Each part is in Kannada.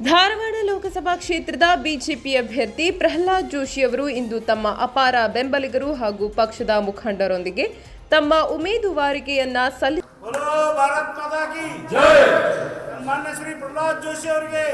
ಧಾರವಾಡ ಲೋಕಸಭಾ ಕ್ಷೇತ್ರದ ಬಿಜೆಪಿ ಅಭ್ಯರ್ಥಿ ಪ್ರಹ್ಲಾದ್ ಜೋಶಿ ಅವರು ಇಂದು ತಮ್ಮ ಅಪಾರ ಬೆಂಬಲಿಗರು ಹಾಗೂ ಪಕ್ಷದ ಮುಖಂಡರೊಂದಿಗೆ ತಮ್ಮ ಉಮೇದುವಾರಿಕೆಯನ್ನ ಸಲ್ಲಿ ಶ್ರೀ ಪ್ರಹ್ಲಾದ್ ಜೋಶಿ ಅವರಿಗೆ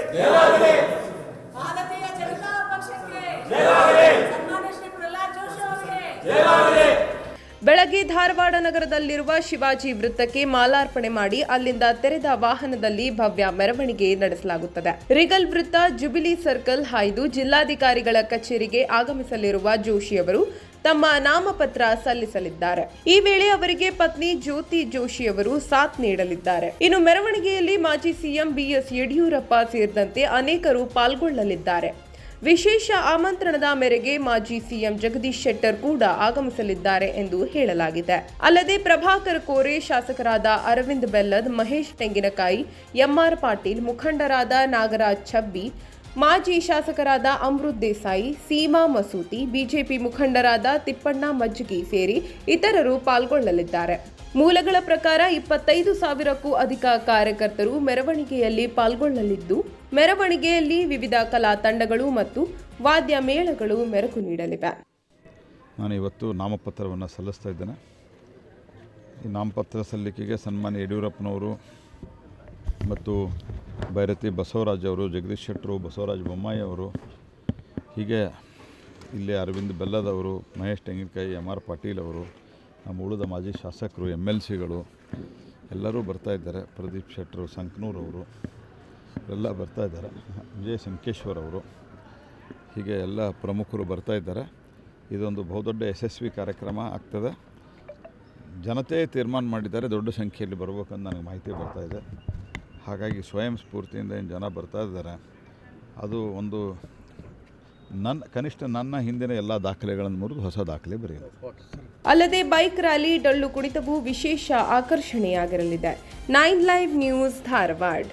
ಬೆಳಗ್ಗೆ ಧಾರವಾಡ ನಗರದಲ್ಲಿರುವ ಶಿವಾಜಿ ವೃತ್ತಕ್ಕೆ ಮಾಲಾರ್ಪಣೆ ಮಾಡಿ ಅಲ್ಲಿಂದ ತೆರೆದ ವಾಹನದಲ್ಲಿ ಭವ್ಯ ಮೆರವಣಿಗೆ ನಡೆಸಲಾಗುತ್ತದೆ. ರಿಗಲ್ ವೃತ್ತ ಜುಬಿಲಿ ಸರ್ಕಲ್ ಹಾಯ್ದು ಜಿಲ್ಲಾಧಿಕಾರಿಗಳ ಕಚೇರಿಗೆ ಆಗಮಿಸಲಿರುವ ಜೋಶಿ ಅವರು ತಮ್ಮ ನಾಮಪತ್ರ ಸಲ್ಲಿಸಲಿದ್ದಾರೆ. ಈ ವೇಳೆ ಅವರಿಗೆ ಪತ್ನಿ ಜ್ಯೋತಿ ಜೋಶಿ ಅವರು ಸಾಥ್ ನೀಡಲಿದ್ದಾರೆ. ಇನ್ನು ಮೆರವಣಿಗೆಯಲ್ಲಿ ಮಾಜಿ ಸಿಎಂ ಬಿಎಸ್ ಯಡಿಯೂರಪ್ಪ ಸೇರಿದಂತೆ ಅನೇಕರು ಪಾಲ್ಗೊಳ್ಳಲಿದ್ದಾರೆ. ವಿಶೇಷ ಆಮಂತ್ರಣದ ಮೇರೆಗೆ ಮಾಜಿ ಸಿಎಂ ಜಗದೀಶ್ ಶೆಟ್ಟರ್ ಕೂಡ ಆಗಮಿಸಲಿದ್ದಾರೆ ಎಂದು ಹೇಳಲಾಗಿದೆ. ಅಲ್ಲದೆ ಪ್ರಭಾಕರ್ ಕೋರೆ ಶಾಸಕರಾದ ಅರವಿಂದ್ ಬೆಲ್ಲದ್, ಮಹೇಶ್ ತೆಂಗಿನಕಾಯಿ ಎಂಆರ್ ಪಾಟೀಲ್, ಮುಖಂಡರಾದ ನಾಗರಾಜ್ ಛಬ್ಬಿ ಮಾಜಿ ಶಾಸಕರಾದ ಅಮೃತ್ ದೇಸಾಯಿ, ಸೀಮಾ ಮಸೂತಿ, ಬಿಜೆಪಿ ಮುಖಂಡರಾದ ತಿಪ್ಪಣ್ಣ ಮಜ್ಜಿಗಿ ಸೇರಿ ಇತರರು ಪಾಲ್ಗೊಳ್ಳಲಿದ್ದಾರೆ. ಮೂಲಗಳ ಪ್ರಕಾರ ಇಪ್ಪತ್ತೈದು ಸಾವಿರಕ್ಕೂ ಅಧಿಕ ಕಾರ್ಯಕರ್ತರು ಮೆರವಣಿಗೆಯಲ್ಲಿ ಪಾಲ್ಗೊಳ್ಳಲಿದ್ದು, ಮೆರವಣಿಗೆಯಲ್ಲಿ ವಿವಿಧ ಕಲಾ ತಂಡಗಳು ಮತ್ತು ವಾದ್ಯ ಮೇಳಗಳು ಮೆರುಗು ನೀಡಲಿವೆ. ನಾನು ಇವತ್ತು ನಾಮಪತ್ರವನ್ನು ಸಲ್ಲಿಸ್ತಾ ಇದ್ದೇನೆ. ಈ ನಾಮಪತ್ರ ಸಲ್ಲಿಕೆಗೆ ಸನ್ಮಾನ್ಯ ಯಡಿಯೂರಪ್ಪನವರು ಮತ್ತು ಭೈರತಿ ಬಸವರಾಜ್ ಅವರು, ಜಗದೀಶ್ ಶೆಟ್ಟರು, ಬಸವರಾಜ್ ಬೊಮ್ಮಾಯಿ ಅವರು, ಹೀಗೆ ಇಲ್ಲಿ ಅರವಿಂದ್ ಬೆಲ್ಲದವರು ಮಹೇಶ್ ತೆಂಗಿನಕಾಯಿ ಎಂ ಆರ್ ಪಾಟೀಲ್ ಅವರು, ನಮ್ಮ ಉಳಿದ ಮಾಜಿ ಶಾಸಕರು ಎಂ ಎಲ್ ಸಿಗಳು, ಎಲ್ಲರೂ ಬರ್ತಾ ಇದ್ದಾರೆ. ಪ್ರದೀಪ್ ಶೆಟ್ಟರು ಸಂಕನೂರವರು ಎಲ್ಲ ಬರ್ತಾ ಇದ್ದಾರೆ. ವಿಜಯ್ ಸಂಕೇಶ್ವರ್ ಅವರು, ಹೀಗೆ ಎಲ್ಲ ಪ್ರಮುಖರು ಬರ್ತಾ ಇದ್ದಾರೆ. ಇದೊಂದು ಬಹುದೊಡ್ಡ ಯಶಸ್ವಿ ಕಾರ್ಯಕ್ರಮ ಆಗ್ತದೆ. ಜನತೆ ತೀರ್ಮಾನ ಮಾಡಿದ್ದಾರೆ, ದೊಡ್ಡ ಸಂಖ್ಯೆಯಲ್ಲಿ ಬರಬೇಕಂತ ನನಗೆ ಮಾಹಿತಿ ಬರ್ತಾ ಇದೆ. ಹಾಗಾಗಿ ಸ್ವಯಂ ಸ್ಫೂರ್ತಿಯಿಂದ ಏನು ಜನ ಬರ್ತಾ ಇದ್ದಾರೆ, ಅದು ಒಂದು ನನ್ನ ಕನಿಷ್ಠ ನನ್ನ ಹಿಂದಿನ ಎಲ್ಲ ದಾಖಲೆಗಳನ್ನು ಮುರಿದು ಹೊಸ ದಾಖಲೆ ಬರೆಯಲು ಅಲ್ಲದೆ ಬೈಕ್ ರ್ಯಾಲಿ, ಡೊಳ್ಳು ಕುಣಿತವು ವಿಶೇಷ ಆಕರ್ಷಣೆಯಾಗಿರಲಿದೆ. Nine live news Dharwad.